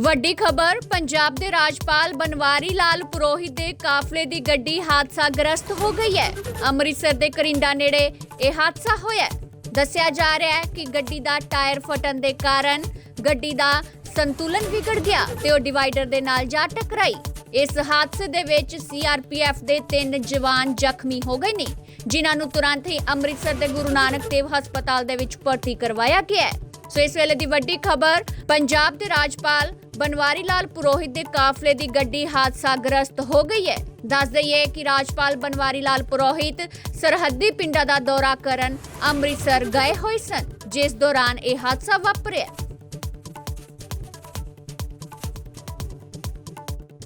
ਵੱਡੀ ਖਬਰ, ਪੰਜਾਬ ਦੇ ਰਾਜਪਾਲ ਬਨਵਾਰੀ ਲਾਲ ਪੁਰੋਹਿਤ ਦੇ ਕਾਫਲੇ ਦੀ ਗੱਡੀ ਹਾਦਸਾਗ੍ਰਸਤ ਹੋ ਗਈ ਹੈ। ਅੰਮ੍ਰਿਤਸਰ ਦੇ ਕਰਿੰਡਾ ਨੇੜੇ ਇਹ ਹਾਦਸਾ ਹੋਇਆ ਦੱਸਿਆ ਜਾ ਰਿਹਾ ਹੈ ਕਿ ਗੱਡੀ ਦਾ ਟਾਇਰ ਫਟਣ ਦੇ ਕਾਰਨ ਗੱਡੀ ਦਾ ਸੰਤੁਲਨ ਵਿਗੜ ਗਿਆ ਤੇ ਉਹ ਡਿਵਾਈਡਰ ਦੇ ਨਾਲ ਜਾ ਟਕਰਾਈ। ਇਸ ਹਾਦਸੇ ਦੇ ਵਿੱਚ ਸੀਆਰਪੀਐਫ ਦੇ ਤਿੰਨ ਜਵਾਨ ਜ਼ਖਮੀ ਹੋ ਗਏ ਨੇ, ਜਿਨ੍ਹਾਂ ਨੂੰ ਤੁਰੰਤ ਹੀ ਅੰਮ੍ਰਿਤਸਰ ਦੇ ਗੁਰੂ ਨਾਨਕ ਦੇਵ ਹਸਪਤਾਲ ਦੇ ਵਿੱਚ ਭਰਤੀ ਕਰਵਾਇਆ ਗਿਆ ਹੈ। ਸੋ ਇਸ ਵੇਲੇ ਦੀ ਵੱਡੀ ਖਬਰ, ਪੰਜਾਬ ਦੇ ਰਾਜਪਾਲ ਬਨਵਾਰੀ ਲਾਲ ਪੁਰੋਹਿਤ ਦੇ ਕਾਫਲੇ ਦੀ ਗੱਡੀ ਹਾਦਸਾਗ੍ਰਸਤ ਹੋ ਗਈ ਹੈ। ਦੱਸ ਦਈਏ ਕਿ ਰਾਜਪਾਲ ਬਨਵਾਰੀ ਲਾਲ ਪੁਰੋਹਿਤ ਸਰਹੱਦੀ ਪਿੰਡਾਂ ਦਾ ਦੌਰਾ ਕਰਨ ਅੰਮ੍ਰਿਤਸਰ ਗਏ ਹੋਏ ਸਨ, ਜਿਸ ਦੌਰਾਨ ਇਹ ਹਾਦਸਾ ਵਾਪਰਿਆ।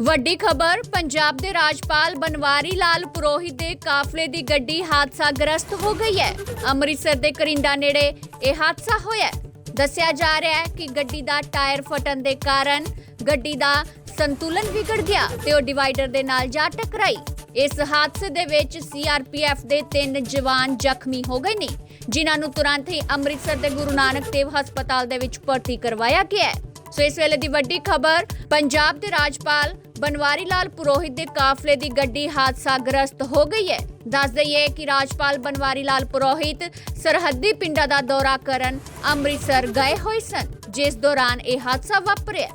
ਵੱਡੀ ਖਬਰ, ਪੰਜਾਬ ਦੇ ਰਾਜਪਾਲ ਬਨਵਾਰੀ ਲਾਲ ਪੁਰੋਹਿਤ ਦੇ ਕਾਫਲੇ ਦੀ ਗੱਡੀ ਹਾਦਸਾਗ੍ਰਸਤ ਹੋ ਗਈ ਹੈ। ਅੰਮ੍ਰਿਤਸਰ ਦੇ ਕਰਿੰਡਾ ਨੇੜੇ ਇਹ ਹਾਦਸਾ ਹੋਇਆ ਦੱਸਿਆ ਜਾ ਰਿਹਾ ਹੈ ਕਿ ਗੱਡੀ ਦਾ ਟਾਇਰ ਫਟਣ ਦੇ ਕਾਰਨ ਗੱਡੀ ਦਾ ਸੰਤੁਲਨ ਵਿਗੜ ਗਿਆ ਤੇ ਉਹ ਡਿਵਾਈਡਰ ਦੇ ਨਾਲ ਜਾ ਟਕਰਾਈ। ਇਸ ਹਾਦਸੇ ਦੇ ਵਿੱਚ ਸੀਆਰਪੀਐਫ ਦੇ ਤਿੰਨ ਜਵਾਨ ਜ਼ਖਮੀ ਹੋ ਗਏ ਨੇ, ਜਿਨ੍ਹਾਂ ਨੂੰ ਤੁਰੰਤ ਹੀ ਅੰਮ੍ਰਿਤਸਰ ਦੇ ਗੁਰੂ ਨਾਨਕ ਦੇਵ ਹਸਪਤਾਲ ਦੇ ਵਿੱਚ ਭਰਤੀ ਕਰਵਾਇਆ ਗਿਆ ਹੈ। ਸੋ ਇਸ ਵੇਲੇ ਦੀ ਵੱਡੀ ਖਬਰ, ਪੰਜਾਬ ਦੇ ਰਾਜਪਾਲ ਬਨਵਾਰੀ ਲਾਲ ਪੁਰੋਹਿਤ ਦੇ ਕਾਫਲੇ ਦੀ ਗੱਡੀ ਹਾਦਸਾ ਗ੍ਰਸਤ ਹੋ ਗਈ ਹੈ। ਦੱਸ ਦਈਏ ਕਿ ਰਾਜਪਾਲ ਬਨਵਾਰੀ ਲਾਲ ਪੁਰੋਹਿਤ ਸਰਹੱਦੀ ਪਿੰਡਾਂ ਦਾ ਦੌਰਾ ਕਰਨ ਅੰਮ੍ਰਿਤਸਰ ਗਏ ਹੋਏ ਸਨ, ਜਿਸ ਦੌਰਾਨ ਇਹ ਹਾਦਸਾ ਵਾਪਰਿਆ।